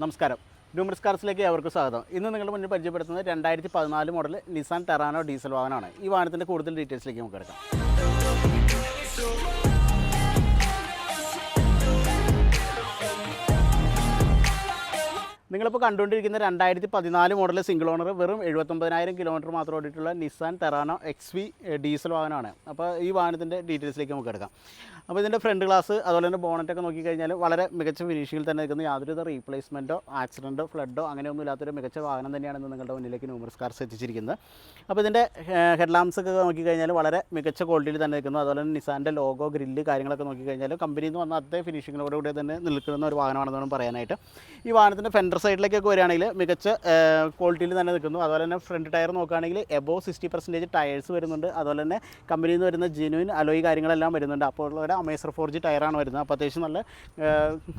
നമസ്കാരം. ന്യൂമറിസ് കാർസിലേക്ക് അവർക്ക് സ്വാഗതം. ഇന്ന് നിങ്ങൾ മുന്നിൽ പരിചയപ്പെടുത്തുന്നത് രണ്ടായിരത്തി പതിനാല് മോഡൽ നിസാൻ ടെറാനോ ഡീസൽ വാഹനമാണ്. ഈ വാഹനത്തിന്റെ കൂടുതൽ ഡീറ്റെയിൽസിലേക്ക് നമുക്ക് എടുക്കാം. നിങ്ങളിപ്പോൾ കണ്ടുകൊണ്ടിരിക്കുന്ന രണ്ടായിരത്തി പതിനാല് മോഡൽ സിംഗിൾ ഓണർ വെറും എഴുപത്തൊമ്പതിനായിരം കിലോമീറ്റർ മാത്രം ഓടിയിട്ടുള്ള Nissan Terrano X V diesel വാഹനമാണ്. അപ്പോൾ ഈ വാഹനത്തിന്റെ ഡീറ്റെയിൽസിലേക്ക് നമുക്ക് എടുക്കാം. അപ്പോൾ ഇതിന്റെ ഫ്രണ്ട് ഗ്ലാസ് അതുപോലെ തന്നെ ബോണറ്റൊക്കെ നോക്കിക്കഴിഞ്ഞാൽ വളരെ മികച്ച ഫിനിഷിങ്ങിൽ തന്നെ നിൽക്കുന്ന യാതൊരുവിധ റീപ്ലേസ്മെന്റോ ആക്സിഡന്റോ ഫ്ലഡോ അങ്ങനെയൊന്നും ഇല്ലാത്തൊരു മികച്ച വാഹനം തന്നെയാണെന്ന് നിങ്ങളുടെ മുന്നിലേക്ക് ന്യൂമർസ് കാർസ് എത്തിച്ചിരിക്കുന്നത്. അപ്പോൾ ഇതിന്റെ ഹെഡ് ലാംപ്സ് ഒക്കെ നോക്കിക്കഴിഞ്ഞാൽ വളരെ മികച്ച ക്വാളിറ്റിയിൽ തന്നെ നിൽക്കുന്നു. അതുപോലെ തന്നെ നിസാന്റെ ലോഗോ ഗ്രില്ല് കാര്യങ്ങളൊക്കെ നോക്കിക്കഴിഞ്ഞാൽ കമ്പനിയിൽ നിന്ന് വന്ന അതേ ഫിനിഷിങ്ങിനോടുകൂടി തന്നെ നിൽക്കുന്ന ഒരു വാഹനമാണെന്ന് വേണം പറയാനായിട്ട്. ഈ വാഹനത്തിന്റെ ഫെൻഡർ സൈഡിലേക്കൊക്കെ വരികയാണെങ്കിൽ മികച്ച ക്വാളിറ്റിയിൽ തന്നെ നിൽക്കുന്നു. അതുപോലെ തന്നെ ഫ്രണ്ട് ടയർ നോക്കുകയാണെങ്കിൽ എബോ സിക്സ്റ്റി പെർസെന്റേജ് ടയേഴ്സ് വരുന്നുണ്ട്. അതുപോലെ തന്നെ കമ്പനിയിൽ നിന്ന് വരുന്ന ജെനുവിൻ അലോയ് കാര്യങ്ങളെല്ലാം വരുന്നുണ്ട്. അപ്പോൾ ഉള്ള ഒരു അമേസർ ഫോർ ജി ടയറാണ് വരുന്നത്. അപ്പോൾ അത്യാവശ്യം നല്ല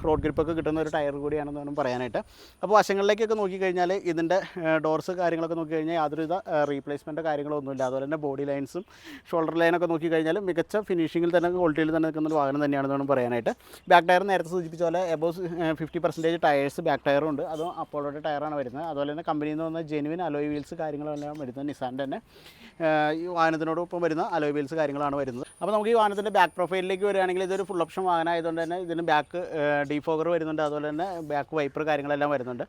റോഡ് ഗ്രിപ്പൊക്കെ കിട്ടുന്ന ഒരു ടയർ കൂടിയാണെന്ന് വേണം പറയാനായിട്ട്. അപ്പോൾ വശങ്ങളിലേക്കൊക്കെ നോക്കിക്കഴിഞ്ഞാൽ ഇതിന്റെ ഡോർസ് കാര്യങ്ങളൊക്കെ നോക്കിക്കഴിഞ്ഞാൽ യാതൊരുവിധ റീപ്ലേസ്മെന്റോ കാര്യങ്ങളോ ഒന്നുമില്ല അതുപോലെ തന്നെ ബോഡി ലൈൻസും ഷോൾഡർ ലൈനൊക്കെ നോക്കിക്കഴിഞ്ഞാൽ മികച്ച ഫിനിഷിങ്ങിൽ തന്നെ ക്വാളിറ്റിയിൽ തന്നെ നിൽക്കുന്ന ഒരു വാഹനം തന്നെയാണെന്ന് വേണം പറയാനായിട്ട്. ബാക്ക് ടയർ നേരത്തെ സൂചിപ്പിച്ച പോലെ above fifty percentage tyres back ടയറും ഉണ്ട്. അതും അപ്പോളോയുടെ ടയറാണ് വരുന്നത്. അതുപോലെ തന്നെ കമ്പനിയിൽ നിന്ന് വന്ന ജെനുവിൻ അലോയ് വീൽസ് കാര്യങ്ങളെല്ലാം വരുന്നത്. നിസാന്റെ തന്നെ. ഈ വാഹനത്തിനോടൊപ്പം വരുന്ന അലോയ് വീൽസ് കാര്യങ്ങളാണ് വരുന്നത്. അപ്പോൾ നമുക്ക് ഈ വാഹനത്തിന്റെ ബാക്ക് പ്രൊഫൈലിലേക്ക് വരികയാണെങ്കിൽ ഇതൊരു ഫുൾ ഓപ്ഷൻ വാഹനം ആയതുകൊണ്ട് തന്നെ ഇതിന് ബാക്ക് ഡീഫോഗർ വരുന്നുണ്ട്. അതുപോലെ തന്നെ ബാക്ക് വൈപ്പർ കാര്യങ്ങളെല്ലാം വരുന്നുണ്ട്.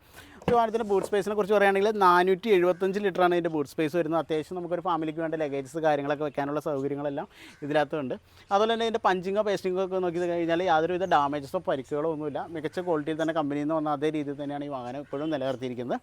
ഈ വാഹനത്തിന്റെ ബൂട്ട് സ്പേസിനെ കുറിച്ച് പറയുകയാണെങ്കിൽ നാനൂറ്റി എഴുപത്തഞ്ച് ലിറ്ററാണ് ഇതിന്റെ ബൂട്ട് സ്പേസ് വരുന്നത്. അത്യാവശ്യം നമുക്കൊരു ഫാമിലിക്ക് വേണ്ട ലഗേജസ് കാര്യങ്ങളൊക്കെ വെക്കാനുള്ള സൗകര്യങ്ങളെല്ലാം ഇതിനകത്തുണ്ട്. അതുപോലെ തന്നെ ഇതിന്റെ പഞ്ചിങ്ങോ പേസ്റ്റിങ്ങോ ഒക്കെ നോക്കി കഴിഞ്ഞാൽ യാതൊരുവിധ ഡാമേജസോ പരിക്കുകളോ ഒന്നുമില്ല. മികച്ച ക്വാളിറ്റിയിൽ തന്നെ കമ്പനിയിൽ നിന്ന് വന്ന അതേ രീതിയിൽ തന്നെയാണ് ഈ വാഹനം ഇപ്പോഴും നിലനിർത്തിയിരിക്കുന്നത്.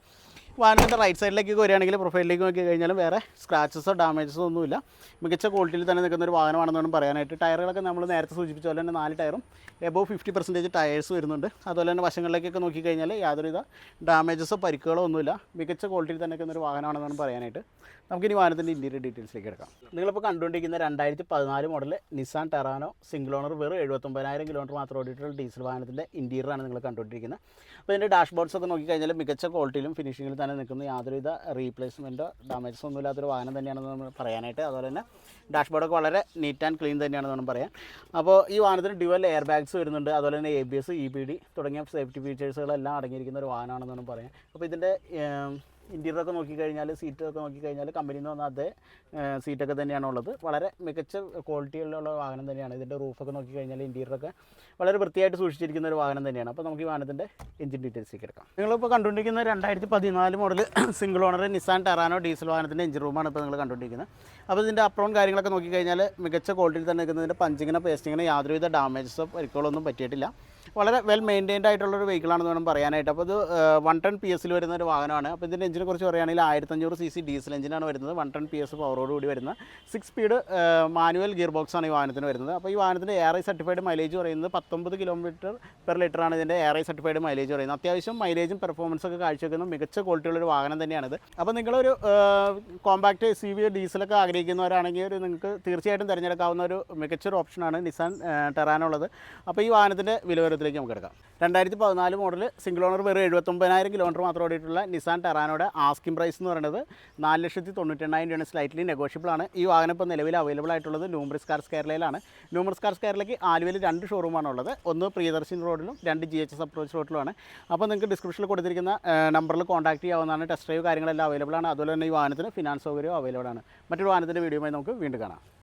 വാഹനത്തിന്റെ റൈറ്റ് സൈഡിലേക്ക് വരികയാണെങ്കിൽ പ്രൊഫൈലിലേക്ക് നോക്കി കഴിഞ്ഞാലും വേറെ സ്ക്രാച്ചസോ ഡാമേജസോ ഒന്നുമില്ല. മികച്ച ക്വാളിറ്റിയിൽ തന്നെ നിൽക്കുന്ന ഒരു വാഹനമാണെന്ന് വേണം പറയാനായിട്ട്. ടയറുകളൊക്കെ നമ്മൾ നേരത്തെ സൂചിപ്പിച്ച പോലെ തന്നെ നാല് ടയറും എബോ ഫിഫ്റ്റി പെർസെന്റേജ് ടയേഴ്സ് വരുന്നുണ്ട്. അതുപോലെ തന്നെ വശങ്ങളിലേക്കൊക്കെ നോക്കി കഴിഞ്ഞാൽ യാതൊരുവിധ ഡാമേജസോ പരിക്കുകളോ ഒന്നുമില്ല. മികച്ച ക്വാളിറ്റിയിൽ തന്നെ നിൽക്കുന്ന ഒരു വാഹനമാണെന്ന് വേണം പറയാനായിട്ട്. നമുക്കിനി വാഹനത്തിന്റെ ഇന്റീരിയർ ഡീറ്റെയിൽസിലേക്ക് എടുക്കാം നിങ്ങളിപ്പോൾ കണ്ടുകൊണ്ടിരിക്കുന്ന രണ്ടായിരത്തി പതിനാല് model Nissan Terrano single owner വെറും എഴുപത്തൊമ്പതിനായിരം കിലോമീറ്റർ മാത്രം ഓടിയിട്ടുള്ള ഡീസൽ വാഹനത്തിന്റെ ഇന്റീരിയറാണ് നിങ്ങൾ കണ്ടുകൊണ്ടിരിക്കുന്നത്. അപ്പോൾ ഇതിന്റെ ഡാഷ്ബോർഡ്സ് ഒക്കെ നോക്കിക്കഴിഞ്ഞാൽ മികച്ച ക്വാളിറ്റിയിലും ഫിനിഷിങ്ങിലും തന്നെ നിൽക്കുന്ന യാതൊരുവിധ റീപ്ലേസ്മെന്റോ ഡാമേജസ് ഒന്നും ഇല്ലാത്തൊരു വാഹനം തന്നെയാണെന്ന് നമ്മൾ പറയാനായിട്ട് അതുപോലെ തന്നെ ഡാഷ്ബോർഡൊക്കെ വളരെ നീറ്റ് ആൻഡ് ക്ലീൻ തന്നെയാണെന്ന് വേണം പറയാം അപ്പോൾ ഈ വാഹനത്തിന് ഡ്യുവൽ എയർ ബാഗ്സ് വരുന്നുണ്ട് അതുപോലെ തന്നെ A B S E B D തുടങ്ങിയ സേഫ്റ്റി ഫീച്ചേഴ്സുകളെല്ലാം അടങ്ങിയിരിക്കുന്ന ഒരു വാഹനമാണെന്ന് വേണം പറയാം അപ്പോൾ ഇതിന്റെ ഇന്റീരിയറൊക്കെ നോക്കിക്കഴിഞ്ഞാൽ സീറ്റൊക്കെ നോക്കിക്കഴിഞ്ഞാൽ കമ്പനിയിൽ നിന്ന് വന്ന അതേ സീറ്റൊക്കെ തന്നെയാണ് ഉള്ളത്. വളരെ മികച്ച ക്വാളിറ്റിയിലുള്ള വാഹനം തന്നെയാണ്. ഇതിന്റെ റൂഫൊക്കെ നോക്കിക്കഴിഞ്ഞാൽ ഇന്റീരിയറൊക്കെ വളരെ വൃത്തിയായിട്ട് സൂക്ഷിച്ചിരിക്കുന്ന ഒരു വാഹനം തന്നെയാണ്. അപ്പോൾ നമുക്ക് ഈ വാഹനത്തിന്റെ എഞ്ചിൻ ഡീറ്റെയിൽസിലേക്ക് എടുക്കാം. നിങ്ങളിപ്പോൾ കണ്ടുകൊണ്ടിരിക്കുന്ന രണ്ടായിരത്തി പതിനാല് model single owner Nissan Terrano diesel വാഹനത്തിന്റെ എഞ്ചിൻ റൂമാണ് ഇപ്പോൾ നിങ്ങൾ കണ്ടുകൊണ്ടിരിക്കുന്നത്. അപ്പോൾ ഇതിന്റെ അപ്രോൺ കാര്യങ്ങളൊക്കെ നോക്കിക്കഴിഞ്ഞാൽ മികച്ച ക്വാളിറ്റിയിൽ തന്നെ നിൽക്കുന്നതിന്റെ പഞ്ചിങ്ങിനോ പേസ്റ്റിങ്ങിനോ യാതൊരുവിധ ഡാമേജസോ പരിക്കുകളൊന്നും പറ്റിയിട്ടില്ല. വളരെ വെൽ മെയിന്റൈൻഡ് ആയിട്ടുള്ള ഒരു വെഹിക്കിളാണെന്ന് വേണം പറയാനായിട്ട്. അപ്പോൾ ഇത് വൺ ടെൻ പി എസിൽ വരുന്ന ഒരു വാഹനമാണ്. അപ്പോൾ ഇതിന്റെ എഞ്ചിനെ കുറിച്ച് പറയുകയാണെങ്കിൽ ആയിരത്തഞ്ഞൂറ് സി സി ഡീസൽ എഞ്ചിനാണ് വരുന്നത്. വൺ ടെൻ പി എസ് പവറോട് കൂടി വരുന്ന six speed manual gear box ആണ് ഈ വാഹനത്തിന് വരുന്നത്. അപ്പോൾ ഈ വാഹനത്തിന്റെ എയർ ഐ സർട്ടിഫൈഡ് മൈലേജ് പറയുന്നത് പത്തൊമ്പത് കിലോമീറ്റർ പെർ ലിറ്റർ ആണ് ഇതിന്റെ എയർ ഐ സർട്ടിഫൈഡ് മൈലേജ് പറയുന്നത്. അത്യാവശ്യം മൈലേജും പെർഫോമൻസ് ഒക്കെ കാഴ്ചവെക്കുന്ന മികച്ച ക്വാളിറ്റിയുള്ള ഒരു വാഹനം തന്നെയാണിത്. അപ്പോൾ നിങ്ങളൊരു കോമ്പാക്റ്റ് സി വി ഡീസലൊക്കെ ആഗ്രഹിക്കുന്നവരാണെങ്കിൽ ഒരു നിങ്ങൾക്ക് തീർച്ചയായിട്ടും തിരഞ്ഞെടുക്കാവുന്ന ഒരു മികച്ചൊരു ഓപ്ഷനാണ് നിസാൻ ടെറാനുള്ളത് അപ്പോൾ ഈ വാഹനത്തിന്റെ വിലവരത്തിലേക്ക് നമുക്ക് എടുക്കാം. രണ്ടായിരത്തി പതിനാല് മോഡൽ സിംഗിൾ ഓണർ വെറും എഴുപത്തൊമ്പതിനായിരം കിലോമീറ്റർ മാത്രം ഓടിയിട്ടുള്ള നിസാൻ ടെറാനോയുടെ ആസ്കിംഗ് പ്രൈസ് എന്ന് പറയുന്നത് നാല് ലക്ഷത്തി തൊണ്ണൂറ്റെണ്ണായിരം രൂപയാണ് സ്ലൈറ്റ്ലി നെഗോഷ്യബിൾ ആണ്. ഈ വാഹനം ഇപ്പോൾ നിലവിൽ അവൈലബിൾ ആയിട്ടുള്ളത് ലൂംബ്രിസ് കാർസ് കേരളയിലാണ്. ലൂംബ്രിസ് കാർസ് കേരളയ്ക്ക് ആലുവയിൽ രണ്ട് ഷോറൂമാണ് ഉള്ളത്. ഒന്ന് പ്രിയദർശിനി റോഡിലും രണ്ട് ജി എച്ച് എസ് അപ്രോച്ച് റോഡിലുമാണ് അപ്പോൾ നിങ്ങൾക്ക് ഡിസ്ക്രിപ്ഷനിൽ കൊടുത്തിരിക്കുന്ന നമ്പറിൽ കോൺടാക്ട് ചെയ്യാവുന്നതാണ്. ടെസ്റ്റ് ഡ്രൈവ് കാര്യങ്ങളെല്ലാം അവൈലബിൾ ആണ്. അതുപോലെ തന്നെ ഈ വാഹനത്തിന് ഫിനാൻസ് സൗകര്യം അവൈലബിൾ ആണ്. മറ്റൊരു വാഹനത്തിന്റെ വീഡിയോയുമായി നമുക്ക് വീണ്ടും കാണാം.